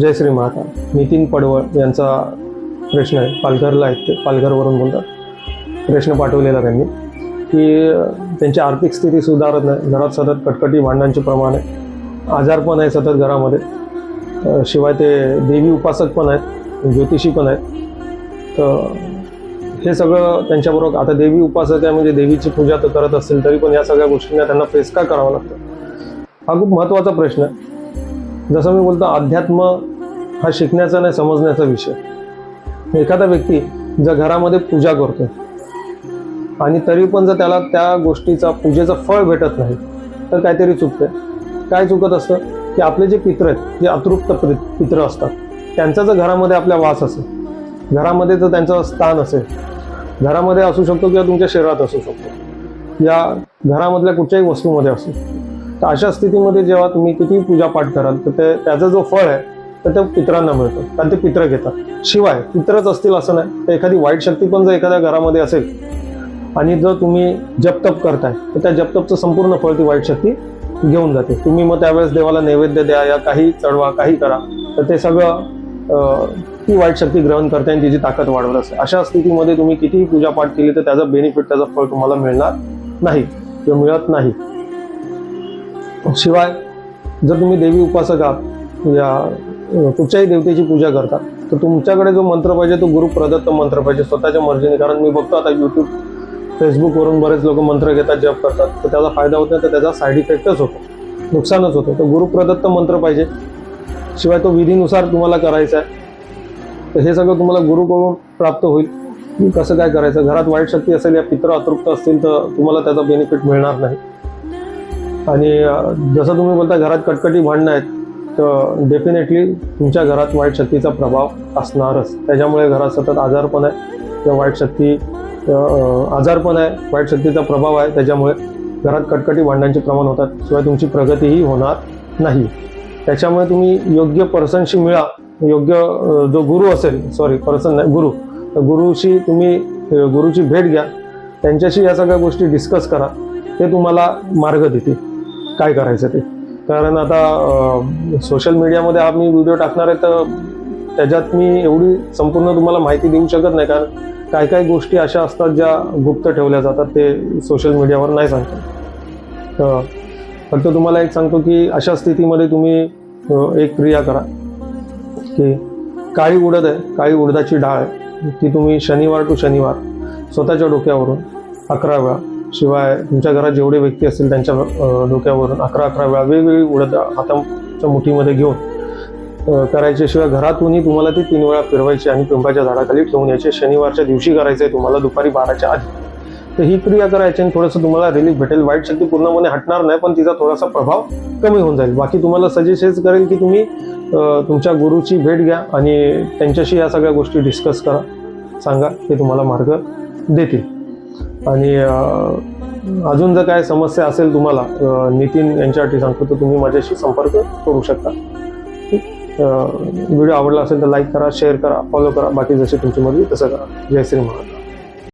जय श्री महाकाल. नितीन पडवळ यांचा प्रश्न आहे. पालघरला आहेत ते. पालघरवरून बोलतात. प्रश्न पाठवलेला त्यांनी. की त्यांची आर्थिक स्थिती सुधारत नाही. घरात सतत कटकटी भांडणांचे प्रमाण आहे. आजारपण आहे सतत घरामध्ये. शिवाय ते देवी उपासक पण आहेत. ज्योतिषी पण आहेत. तर हे सगळं त्यांच्याबरोबर आता देवी उपासक आहे म्हणजे देवीची पूजा तर करत असतील तरी पण या सगळ्या गोष्टींना त्यांना फेस का करावं लागतं? हा खूप महत्त्वाचा प्रश्न आहे. जसं मी बोलतो अध्यात्म हा शिकण्याचा नाही समजण्याचा विषय. एखादा व्यक्ती जर घरामध्ये पूजा करतो आणि तरी पण जर त्याला त्या गोष्टीचा पूजेचं फळ भेटत नाही तर काहीतरी चुकतंय. काय चुकत असतं? की आपले जे पित्र आहेत जे अतृप्त पित्र असतात त्यांचा जर घरामध्ये आपल्या वास असेल घरामध्ये जर त्यांचं स्थान असेल घरामध्ये असू शकतो किंवा तुमच्या शरीरात असू शकतो या घरामधल्या कुठच्याही वस्तूमध्ये असू तर अशा स्थितीमध्ये जेव्हा तुम्ही किती पूजापाठ कराल तर ते त्याचं जो फळ आहे तर ते पित्रांना मिळतं. कारण ते पित्र घेतात. शिवाय पित्रच असतील असं नाही तर एखादी वाईट शक्ती पण जर एखाद्या घरामध्ये असेल आणि जर तुम्ही जपतप करताय तर त्या जपतपचं संपूर्ण फळ ती वाईट शक्ती घेऊन जाते. तुम्ही मग त्यावेळेस देवाला नैवेद्य द्या या काही चढवा काही करा तर ते सगळं ती वाईट शक्ती ग्रहण करते आणि तिची ताकद वाढवत असते. अशा स्थितीमध्ये तुम्ही कितीही पूजापाठ केली तर त्याचा बेनिफिट त्याचं फळ तुम्हाला मिळणार नाही. किंवा मिळत नाही. शिवाय जर तुम्ही देवी उपासक आहात या कुठच्याही देवतेची पूजा करता तर तुमच्याकडे जो मंत्र पाहिजे तो गुरु प्रदत्त मंत्र पाहिजे स्वतःच्या मर्जीने. कारण मी बघतो आता यूट्यूब फेसबुकवरून बरेच लोक मंत्र घेतात जप करतात. तर त्याचा फायदा होत नाही तर त्याचा साईड इफेक्टच होतो. नुकसानच होतं. तर गुरुप्रदत्त मंत्र पाहिजे. शिवाय तो विधीनुसार तुम्हाला करायचा आहे. तर हे सगळं तुम्हाला गुरुकडून प्राप्त होईल. कसं काय करायचं? घरात वाईट शक्ती असेल या पित्र अतृप्त असतील तर तुम्हाला त्याचा बेनिफिट मिळणार नाही. आणि जसं तुम्ही बोलता घरात कटकटी भांडणं आहेत तर डेफिनेटली तुमच्या घरात वाईट शक्तीचा प्रभाव असणारच. त्याच्यामुळे घरात सतत आजारपण आहे किंवा वाईट शक्ती आजारपण आहे वाईट शक्तीचा प्रभाव आहे त्याच्यामुळे घरात कटकटी भांडणांचे प्रमाण होतात शिवाय तुमची प्रगतीही होणार नाही. त्याच्यामुळे तुम्ही योग्य पर्सनशी मिळा योग्य जो गुरु असेल सॉरी पर्सन नाही गुरु तर गुरुशी तुम्ही गुरुची भेट घ्या त्यांच्याशी या सगळ्या गोष्टी डिस्कस करा ते तुम्हाला मार्ग देतील. काय करायचं ते? कारण आता सोशल मीडियामध्ये हा मी व्हिडिओ टाकणार आहे तर त्याच्यात मी एवढी संपूर्ण तुम्हाला माहिती देऊ शकत नाही कारण काय काय गोष्टी अशा असतात ज्या गुप्त ठेवल्या जातात ते सोशल मीडियावर नाही सांगतात तर फक्त तुम्हाला एक सांगतो की अशा स्थितीमध्ये तुम्ही एक क्रिया करा की काळी उडद आहे काळी उडदाची डाळ आहे ती तुम्ही शनिवार टू शनिवार स्वतःच्या डोक्यावरून अकरा वेळा शिवाय तुमच्या घरात जेवढे व्यक्ती असतील त्यांच्या डोक्यावरून अकरा अकरा वेळा वेगवेगळी उडत हाताच्या मुठीमध्ये घेऊन करायचे. शिवाय घरातूनही तुम्हाला ती तीन वेळा फिरवायची आणि पिंपाच्या झाडाखाली ठेवून यायचे. शनिवारच्या दिवशी करायचं आहे तुम्हाला दुपारी बाराच्या आधी. तर ही क्रिया करायची आणि थोडंसं तुम्हाला रिलीफ भेटेल. वाईट शक्ती पूर्णपणे हटणार नाही पण तिचा थोडासा प्रभाव कमी होऊन जाईल. बाकी तुम्हाला सजेस्ट हेच करेल की तुम्ही तुमच्या गुरुची भेट घ्या आणि त्यांच्याशी या सगळ्या गोष्टी डिस्कस करा. सांगा ते तुम्हाला मार्ग देतील. आणि अजून जर काय समस्या असेल तुम्हाला नितीन यांच्यासाठी सांगतो तर तुम्ही माझ्याशी संपर्क करू शकता. व्हिडिओ आवडला असेल तर लाईक करा शेअर करा फॉलो करा. बाकी जशी तुमची मर्जी तसं करा. जय श्री महाराज.